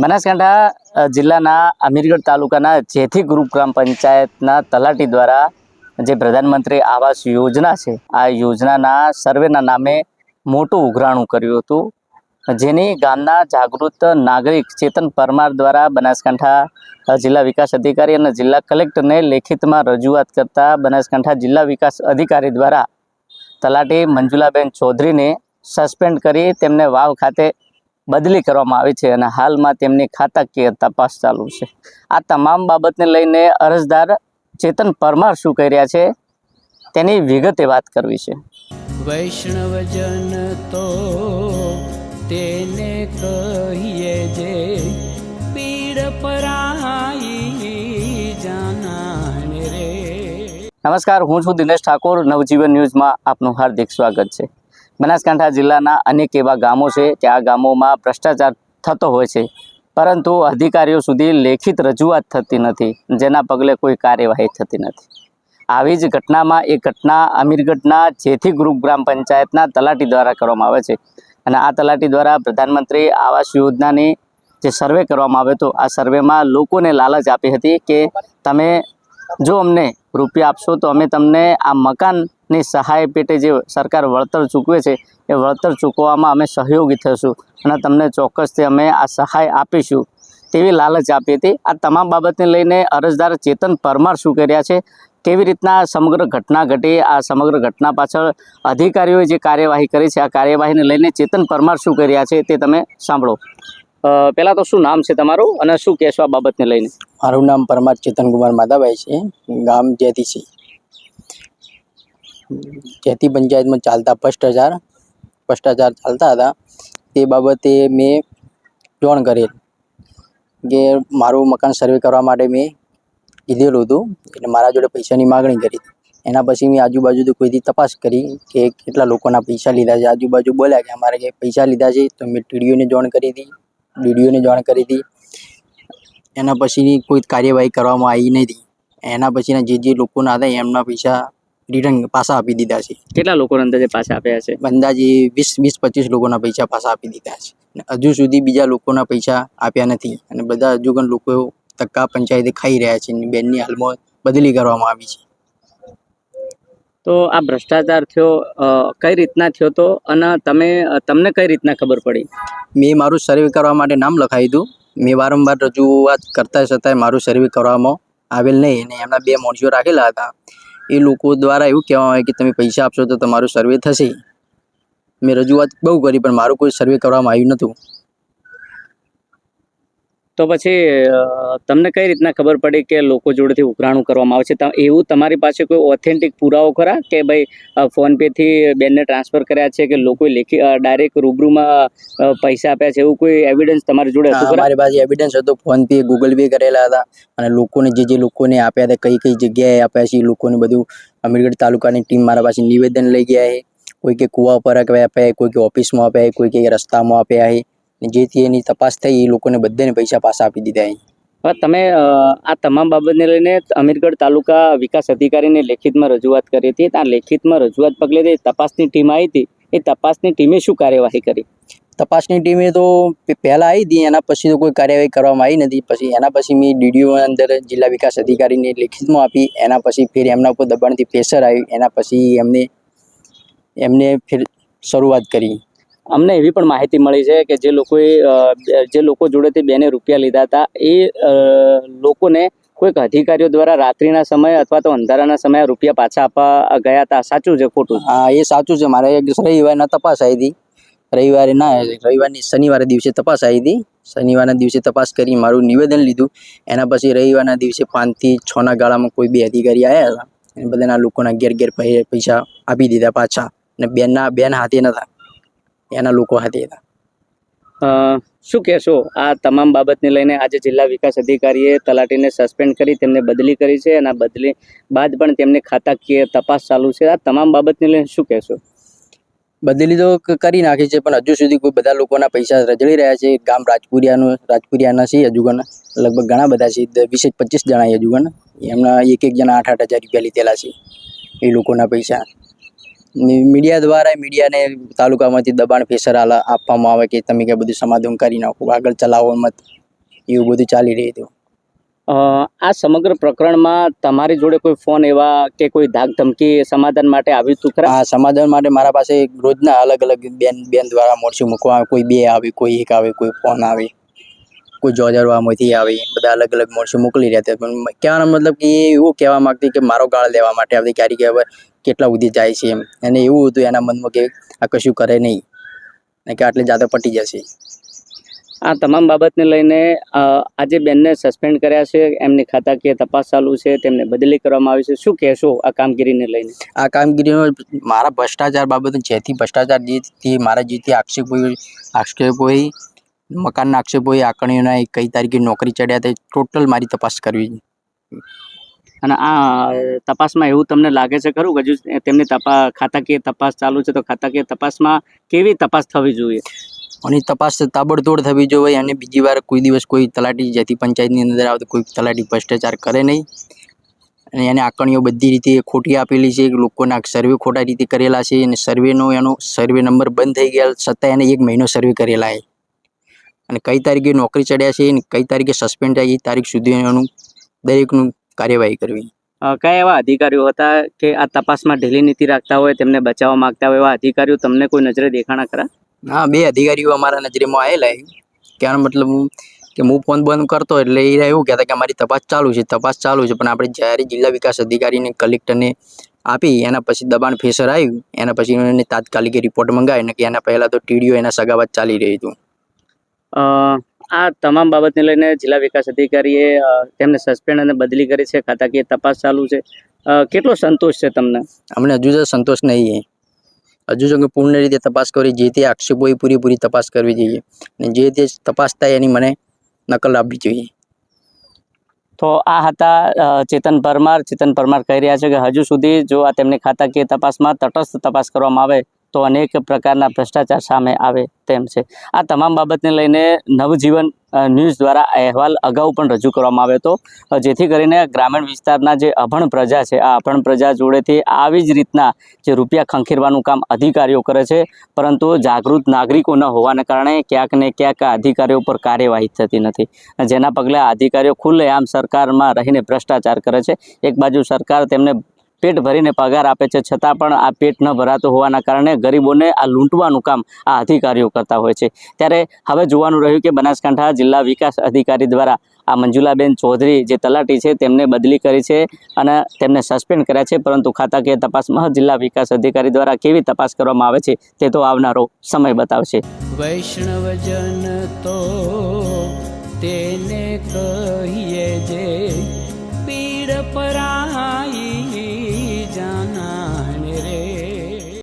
બનાસકાંઠા જિલ્લાના અમીરગઢ તાલુકાના જેથી ગ્રુપ ગ્રામ પંચાયતના તલાટી દ્વારા જે પ્રધાનમંત્રી આવાસ યોજના છે, આ યોજનાના સર્વેના નામે મોટું ઉઘરાણું કર્યું હતું. જેની ગામના જાગૃત નાગરિક ચેતન પરમાર દ્વારા બનાસકાંઠા જિલ્લા વિકાસ અધિકારી અને જિલ્લા કલેક્ટરને લેખિતમાં રજૂઆત કરતા બનાસકાંઠા જિલ્લા વિકાસ અધિકારી દ્વારા તલાટી મંજુલાબેન ચૌધરીને સસ્પેન્ડ કરી તેમને વાવ ખાતે બદલી કરવામાં આવી છે અને હાલમાં તેમની ખાતાકીય તપાસ ચાલુ છે. આ તમામ બાબતને લઈને અરજદાર ચેતન પરમાર શું કહી રહ્યા છે તેની વિગતે વાત કરવી છે. વૈષ્ણવજન તો તેને કહીએ જે પીડ પરાઈ જાનાને રે. નમસ્કાર હું છું દિનેશ ઠાકોર. નવજીવન ન્યૂઝમાં આપનું હાર્દિક સ્વાગત છે. બનાસકાંઠા જિલ્લાના અનેક એવા ગામો છે કે આ ગામોમાં ભ્રષ્ટાચાર થતો હોય છે. પરંતુ અધિકારીઓ સુધી લેખિત રજૂઆત થતી નથી, જેના પગલે કોઈ કાર્યવાહી થતી નથી. આવી જ ઘટનામાં એક ઘટના અમીરગઢના જેથી ગ્રુપ ગ્રામ પંચાયતના તલાટી દ્વારા કરવામાં આવે છે. અને આ તલાટી દ્વારા પ્રધાનમંત્રી આવાસ યોજનાની જે સર્વે કરવામાં આવ્યો હતો, આ સર્વેમાં લોકોને લાલચ આપી હતી કે તમે જો અમને રૂપિયા આપશો તો અમે તમને આ મકાનની સહાય પેટે જે સરકાર વળતર ચૂકવે છે, એ વળતર ચૂકવવામાં અમે સહયોગી થઈશું અને તમને ચોક્કસથી અમે આ સહાય આપીશું તેવી લાલચ આપી હતી. આ તમામ બાબતને લઈને અરજદાર ચેતન પરમાર શું કર્યા છે? કેવી રીતના સમગ્ર ઘટના ઘટી? આ સમગ્ર ઘટના પાછળ અધિકારીઓએ જે કાર્યવાહી કરી છે, આ કાર્યવાહીને લઈને ચેતન પરમાર શું કર્યા છે તે તમે સાંભળો. પહેલાં તો શું નામ છે તમારું અને શું કહેશો આ બાબતને લઈને? મારું નામ પરમાર ચેતનકુમાર માધાભાઈ છે. ગામ જેતી છે. જેતી પંચાયતમાં ચાલતા ભ્રષ્ટાચાર ભ્રષ્ટાચાર ચાલતા હતા. તે બાબતે મેં જોણ કરેલ કે મારું મકાન સર્વે કરવા માટે મેં કીધેલું હતું એટલે મારા જોડે પૈસાની માગણી કરી એના પછી મેં આજુબાજુથી કોઈથી તપાસ કરી કે કેટલા લોકોના પૈસા લીધા છે. આજુબાજુ બોલ્યા કે અમારે કે પૈસા લીધા છે તો મેં ટીડીઓને જાણ કરી હતી, ડીડીઓને જાણ કરી હતી. એના પછીની કોઈ કાર્યવાહી કરવામાં આવી નથી. એના પછીના જે જે લોકોના હતા એમના પૈસા રિટર્ન પાછા આપી દીધા છે. કેટલા લોકોને અંદાજે પાછા આપ્યા છે? અંદાજે વીસ વીસ પચીસ લોકોના પૈસા પાછા આપી દીધા છે. અને હજુ સુધી બીજા લોકોના પૈસા આપ્યા નથી. અને બધા હજુ પણ લોકો ધક્કા પંચાયતે ખાઈ રહ્યા છે. અને બેનની હાલમાં બદલી કરવામાં આવી છે. તો આ ભ્રષ્ટાચાર થયો કઈ રીતના થયો તો? અને તમે તમને કઈ રીતના ખબર પડી? મેં મારું સર્વે કરવા માટે નામ લખાવી હતું. મેં વારંવાર રજૂઆત કરતા છતાંય મારું સર્વે કરવામાં આવેલ નહીં. અને એમના બે માણસો રાખેલા હતા. એ લોકો દ્વારા એવું કહેવામાં આવે કે તમે પૈસા આપશો તો તમારું સર્વે થશે. મેં રજૂઆત બહુ કરી પણ મારું કોઈ સર્વે કરવામાં આવ્યું નહોતું. તો પછી તમને કઈ રીતના ખબર પડી કે લોકો જોડેથી ઉઘરાણું કરવામાં આવે છે? એવું તમારી પાસે કોઈ ઓથેન્ટિક પુરાવો ખરા? કે ભાઈ ફોનપેથી ફોન બેનને ટ્રાન્સફર કર્યા છે કે લોકોએ લેખી ડાયરેક્ટ રૂબરૂમાં પૈસા આપ્યા છે? એવું કોઈ એવિડન્સ તમારી જોડે હતું મારી પાસે એવિડન્સ હતો. ફોન પે ગૂગલ પે કરેલા હતા. અને લોકોને જે જે લોકોને આપ્યા હતા કઈ કઈ જગ્યાએ આપ્યા છે એ લોકોને બધું અમીરગઢ તાલુકાની ટીમ મારા પાસે નિવેદન લઈ ગયા છે. કોઈ કે કુવા પર આપ્યા કોઈ કે ઓફિસમાં આપ્યા કોઈ કે રસ્તામાં આપ્યા છે. જેથી એની તપાસ થઈ એ લોકોને બધાને પૈસા પાછા આપી દીધા છે તમે આ તમામ બાબતને લઈને અમીરગઢ તાલુકા વિકાસ અધિકારીને લેખિતમાં રજૂઆત કરી હતી. આ લેખિતમાં રજૂઆત પગલે જે તપાસની ટીમ આવી હતી એ તપાસની ટીમે શું કાર્યવાહી કરી? તપાસની ટીમે તો પહેલાં આવી હતી એના પછી તો કોઈ કાર્યવાહી કરવામાં આવી નથી. પછી એના પછી મેં ડીડીઓ અંદર જિલ્લા વિકાસ અધિકારીને લેખિતમાં આપી એના પછી ફેર એમના ઉપર દબાણથી પ્રેશર આવ્યું એના પછી એમને એમને ફેર શરૂઆત કરી. અમને એવી પણ માહિતી મળી છે કે જે લોકોએ જે લોકો જોડેથી બેને રૂપિયા લીધા હતા, એ લોકોને કોઈક અધિકારીઓ દ્વારા રાત્રિના સમયે અથવા તો અંધારાના સમયે રૂપિયા પાછા આપવા ગયા હતા. સાચું છે ખોટું? હા, એ સાચું છે. મારે રવિવારના તપાસ આવી હતી. રવિવારે ના, રવિવારની શનિવારે દિવસે તપાસ આવી હતી. શનિવારના દિવસે તપાસ કરી મારું નિવેદન લીધું. એના પછી રવિવારના દિવસે પાંચથી છના ગાળામાં કોઈ બે અધિકારી આવ્યા હતા. અને બધાના લોકોના ઘેર ઘેર પૈસા આપી દીધા પાછા. અને બેનના, બેન હાથે નતા. એના લોકો હતા. શું કહેશો? આ તમામ બાબતને લઈને આજે જિલ્લા વિકાસ અધિકારીએ તલાટીને સસ્પેન્ડ કરી તેમને બદલી કરી છે અને આ બદલી બાદ પણ તેમની ખાતાકીય તપાસ ચાલુ છે. આ તમામ બાબતને લઈને શું કહેશો? બદલી તો કરી નાખી છે પણ હજુ સુધી કોઈ બધા લોકોના પૈસા રજળી રહ્યા છે. ગામ રાજપુરિયાનું રાજપુરિયાના છે હજુ ગણ લગભગ ઘણા બધા છે. વીસેક પચીસ જણા હજુ ગણ એમના એક એક જણા આઠ આઠ હજાર રૂપિયા લીધેલા છે એ લોકોના પૈસા. મીડિયા દ્વારા મીડિયાને તાલુકામાંથી દબાણ પ્રેશર આપવામાં આવે કે તમે કે બધું સમાધાન કરી નાખો આગળ ચલાવો મત એવું બધું ચાલી રહ્યું હતું. આ સમગ્ર પ્રકરણમાં તમારી જોડે કોઈ ફોન એવા કે કોઈ ધાક ધમકી સમાધાન માટે આવ્યું હતું ખરા? આ સમાધાન માટે મારા પાસે રોજના અલગ અલગ બેન બેન દ્વારા મોરચું મૂકવા આવે કોઈ બે આવે કોઈ એક આવે કોઈ ફોન આવે. કોઈ જોજરવામાંથી આવી બધા અલગ અલગ મોડસો મોકલી રહ્યા હતા. પણ કહેવાનો મતલબ કે એ એવું કહેવા માગતી કે મારો ગાળ લેવા માટે આવતી ક્યારે કે હવે કેટલા સુધી જાય છે એમ. અને એવું હતું એના મનમાં કે આ કશું કરે નહીં. અને કે આટલે જાતે પટી જશે. આ તમામ બાબતને લઈને આજે બેનને સસ્પેન્ડ કર્યા છે. એમની ખાતાકીય તપાસ ચાલુ છે. તેમને બદલી કરવામાં આવી છે. શું કહેશો આ કામગીરીને લઈને? આ કામગીરીનો મારા ભ્રષ્ટાચાર બાબતે જેથી ભ્રષ્ટાચાર જે મારા જેથી આક્ષેપો હોય મકાનના આક્ષેપોએ આંકણીઓના કઈ તારીખે નોકરી ચડ્યા તે ટોટલ મારી તપાસ કરવી અને આ તપાસમાં એવું તમને લાગે છે ખરું કે હજુ તેમની તપાસ ખાતાકીય તપાસ ચાલુ છે તો ખાતાકીય તપાસમાં કેવી તપાસ થવી જોઈએ? અને તપાસ તાબડતોડ થવી જોઈએ અને બીજી વાર કોઈ દિવસ કોઈ તલાટી જેથી પંચાયતની અંદર આવે કોઈ તલાટી ભ્રષ્ટાચાર કરે નહીં. અને એને આંકણીઓ બધી રીતે ખોટી આપેલી છે લોકોના સર્વે ખોટા રીતે કરેલા છે અને સર્વેનો એનો સર્વે નંબર બંધ થઈ ગયા છતાં એને એક મહિનો સર્વે કરેલા છે. અને કઈ તારીખે નોકરી ચડ્યા છે અને કઈ તારીખે સસ્પેન્ડ થાય એ તારીખ સુધી એનું દરેકનું કાર્યવાહી કરવી. કયા એવા અધિકારીઓ હતા કે આ તપાસમાં ઢીલી નીતિ રાખતા હોય તેમને બચાવવા માંગતા હોય એવા અધિકારીઓ તમને કોઈ નજરે દેખાણા ખરા? હા બે અધિકારીઓ અમારા નજરેમાં આવેલા છે. મતલબ હું કે હું ફોન બંધ કરતો એટલે એ એવું કહેતા કે અમારી તપાસ ચાલુ છે તપાસ ચાલુ છે પણ આપણે જ્યારે જિલ્લા વિકાસ અધિકારીને કલેક્ટરને આપી એના પછી દબાણ ફેસર આવ્યું એના પછી એને તાત્કાલિક રિપોર્ટ મંગાવી ને કે એના પહેલાં તો ટીડીઓ એના સગાવાત ચાલી રહી હતું. આ તમામ બાબતને લઈને જિલ્લા વિકાસ અધિકારીએ તેમને સસ્પેન્ડ અને બદલી કરી છે. ખાતાકીય તપાસ ચાલુ છે. કેટલો સંતોષ છે તમને? અમને હજુ તો સંતોષ નહીં હજુ જો પૂર્ણ રીતે તપાસ કરી જે તે આક્ષેપો એ પૂરેપૂરી તપાસ કરવી જોઈએ. અને જે તે તપાસ થાય એની મને નકલ આપવી જોઈએ. તો આ હતા ચેતન પરમાર. ચેતન પરમાર કહી રહ્યા છે કે હજુ સુધી જો આ તેમની ખાતાકીય તપાસમાં તટસ્થ તપાસ કરવામાં આવે તો અનેક પ્રકારના ભ્રષ્ટાચાર સામે આવે તેમ છે. આ તમામ બાબતને લઈને નવજીવન ન્યૂઝ દ્વારા અહેવાલ અગાઉ પણ રજૂ કરવામાં આવ્યો હતો. જેથી કરીને ગ્રામીણ વિસ્તારના જે અભણ પ્રજા છે, આ અભણ પ્રજા જોડેથી આવી જ રીતના જે રૂપિયા ખંખેરવાનું કામ અધિકારીઓ કરે છે, પરંતુ જાગૃત નાગરિકો ન હોવાને કારણે ક્યાંક ને ક્યાંક અધિકારીઓ પર કાર્યવાહી થતી નથી. જેના પગલે અધિકારીઓ ખુલ્લેઆમ સરકારમાં રહીને ભ્રષ્ટાચાર કરે છે. એક બાજુ સરકાર તેમને પેટ ભરીને પગાર આપે છે. છતાં પણ આ પેટ ન ભરાતું હોવાના કારણે ગરીબોને આ લૂંટવાનું કામ આ અધિકારીઓ કરતા હોય છે. ત્યારે હવે જોવાનું રહ્યું કે બનાસકાંઠા જિલ્લા વિકાસ અધિકારી દ્વારા આ મંજુલાબેન ચૌધરી જે તલાટી છે તેમને બદલી કરી છે અને તેમને સસ્પેન્ડ કર્યા છે. પરંતુ ખાતાકીય તપાસમાં જિલ્લા વિકાસ અધિકારી દ્વારા કેવી તપાસ કરવામાં આવે છે તે તો આવનારો સમય બતાવશે. વૈષ્ણવજન તો તેને કહીએ જે પીડ પરાઈ